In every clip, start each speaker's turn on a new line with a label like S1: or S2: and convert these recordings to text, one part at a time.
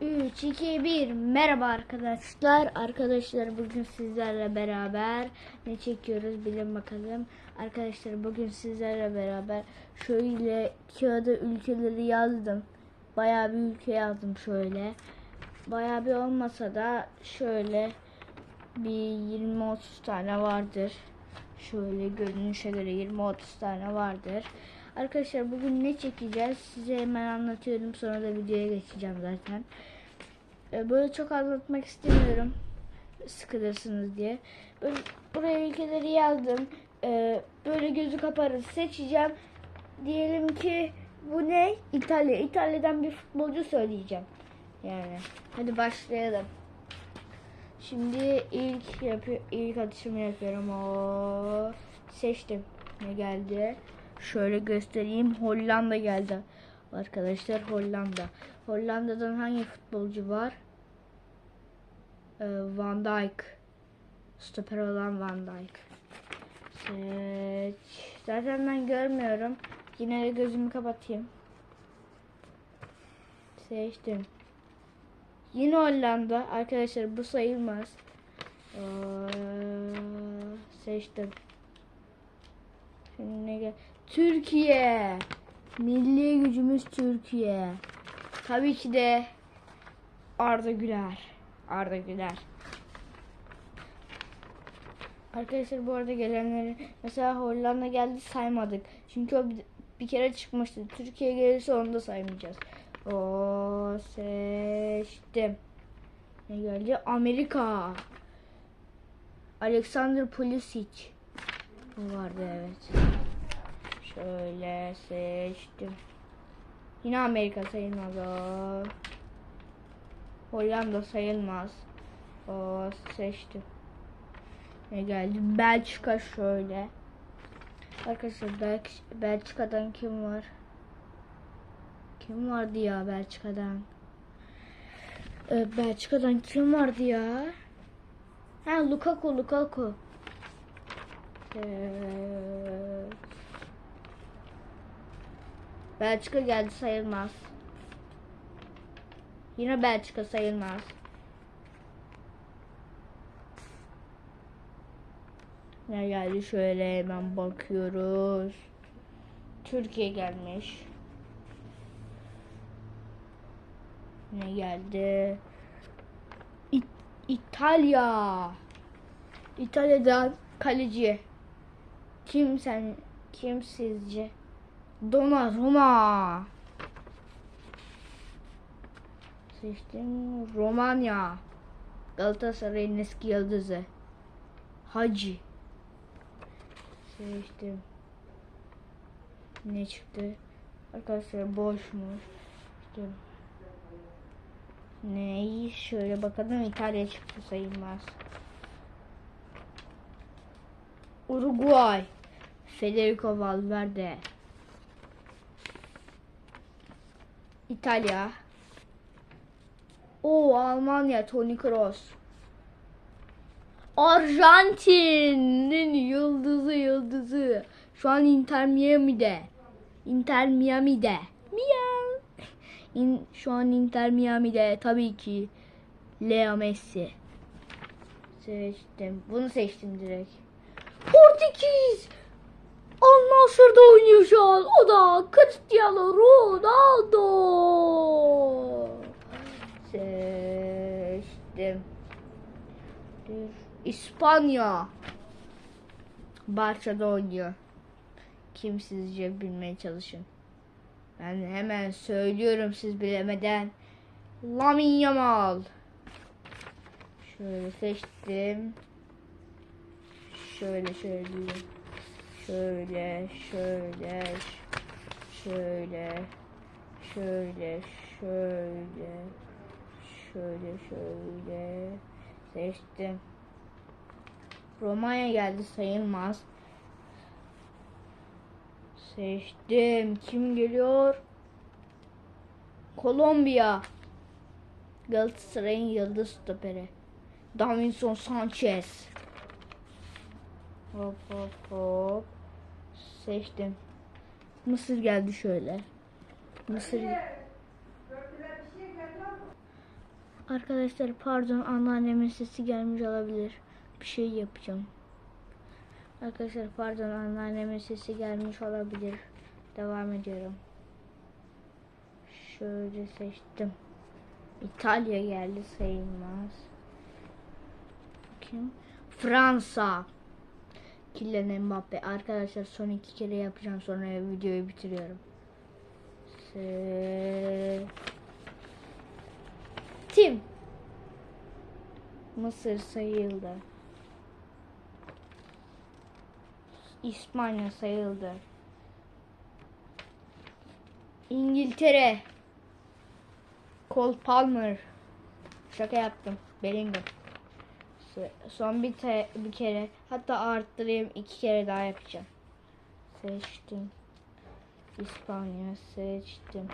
S1: 3, 2, 1. Merhaba arkadaşlar. Arkadaşlar bugün sizlerle beraber ne çekiyoruz bilin bakalım. Arkadaşlar bugün sizlerle beraber şöyle kağıda ülkeleri yazdım. Bayağı bir ülke yazdım şöyle. Bayağı bir olmasa da şöyle bir 20-30 tane vardır. Şöyle görünüşe göre 20-30 tane vardır. Arkadaşlar bugün ne çekeceğiz size hemen anlatıyorum sonra da videoya geçeceğim zaten. Ee, Böyle çok anlatmak istemiyorum sıkılırsınız diye. Böyle, buraya ülkeleri yazdım. Ee, Böyle gözü kapalı seçeceğim. Diyelim ki bu ne? İtalya. İtalya'dan bir futbolcu söyleyeceğim. Yani hadi başlayalım. Şimdi ilk yapı ilk atışımı yapıyorum. O seçtim. Ne geldi? Şöyle göstereyim. Hollanda geldi. Arkadaşlar Hollanda. Hollanda'dan hangi futbolcu var? Ee, Van Dijk. Stoper olan Van Dijk. Seç. Zaten ben görmüyorum. Yine de gözümü kapatayım. Seçtim. Yine Hollanda. Arkadaşlar bu sayılmaz. Ee, seçtim. Şimdi ne gel? Türkiye. Milli gücümüz Türkiye. Tabii ki de Arda Güler. Arda Güler. Arkadaşlar bu arada gelenleri mesela Hollanda geldi saymadık. Çünkü o bir, kere çıkmıştı. Türkiye gelirse onu da saymayacağız. O seçtim. Ne geldi? Amerika. Alexander Pulisic. Bu vardı evet. Şöyle seçtim. Yine Amerika sayılmaz. Hollanda sayılmaz. O seçtim. Ne geldi? Belçika şöyle. Arkadaşlar Bel Belçika'dan kim var? Kim vardı ya Belçika'dan? Ee, Belçika'dan kim vardı ya? Ha Lukaku Lukaku. Ee, Belçika geldi sayılmaz. Yine Belçika sayılmaz. Ne geldi şöyle hemen bakıyoruz. Türkiye gelmiş. Ne geldi? İ- İtalya. İtalya'dan kaleci. Kim sen? Kim sizce? Donnarumma. Seçtim. Romanya. Galatasaray'ın eski yıldızı. Hacı. Seçtim. Ne çıktı? Arkadaşlar boşmuş. İşte Neyi? Şöyle bakalım İtalya çıktı sayılmaz. Uruguay. Federico Valverde. İtalya. O Almanya Toni Kroos. Arjantin'in yıldızı yıldızı. Şu an Inter Miami'de. Inter Miami'de. Miam. İn, şu an Inter Miami'de tabii ki Leo Messi. Seçtim. Bunu seçtim direkt. Portekiz. Nassr'da oynuyor şu an. O da Cristiano Ronaldo. Seçtim. İspanya. Barça'da oynuyor. Kim sizce bilmeye çalışın. Ben hemen söylüyorum siz bilemeden. Lamin Yamal. Şöyle seçtim. Şöyle söyleyeyim. Şöyle, şöyle, şöyle, şöyle, şöyle, şöyle, şöyle seçtim. Romanya geldi sayılmaz. Seçtim. Kim geliyor? Kolombiya. Galatasaray'ın yıldız stoperi. Davinson Sanchez. Hop hop hop. Seçtim. Mısır geldi şöyle. Mısır. Arkadaşlar pardon anneannemin sesi gelmiş olabilir. Bir şey yapacağım. Arkadaşlar pardon anneannemin sesi gelmiş olabilir. Devam ediyorum. Şöyle seçtim. İtalya geldi sayılmaz. Kim? Fransa. Kylian Mbappe. Arkadaşlar son iki kere yapacağım sonra videoyu bitiriyorum. Se- Tim. Mısır sayıldı. İspanya sayıldı. İngiltere. Cole Palmer. Şaka yaptım. Bellingham. Son bir, te- bir kere. Hatta arttırayım. iki kere daha yapacağım. Seçtim. İspanya seçtim.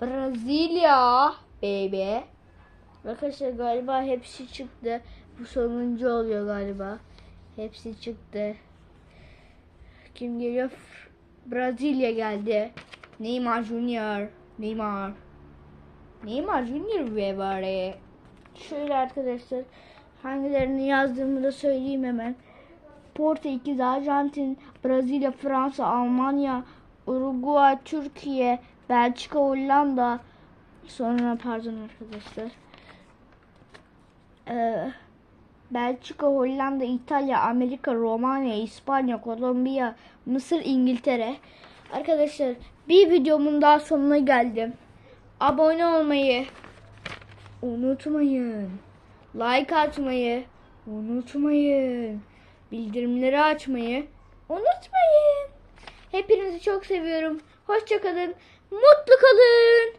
S1: Brezilya. Baby. Arkadaşlar galiba hepsi çıktı. Bu sonuncu oluyor galiba. Hepsi çıktı. Kim geliyor? Brezilya geldi. Neymar Junior. Neymar. Neymar Junior ve bari. Şöyle arkadaşlar hangilerini yazdığımı da söyleyeyim hemen. Portekiz, Arjantin, Brezilya, Fransa, Almanya, Uruguay, Türkiye, Belçika, Hollanda. Sonra pardon arkadaşlar. Ee, Belçika, Hollanda, İtalya, Amerika, Romanya, İspanya, Kolombiya, Mısır, İngiltere. Arkadaşlar bir videomun daha sonuna geldim. Abone olmayı unutmayın. Like atmayı unutmayın. Bildirimleri açmayı unutmayın. Hepinizi çok seviyorum. Hoşçakalın. Mutlu kalın.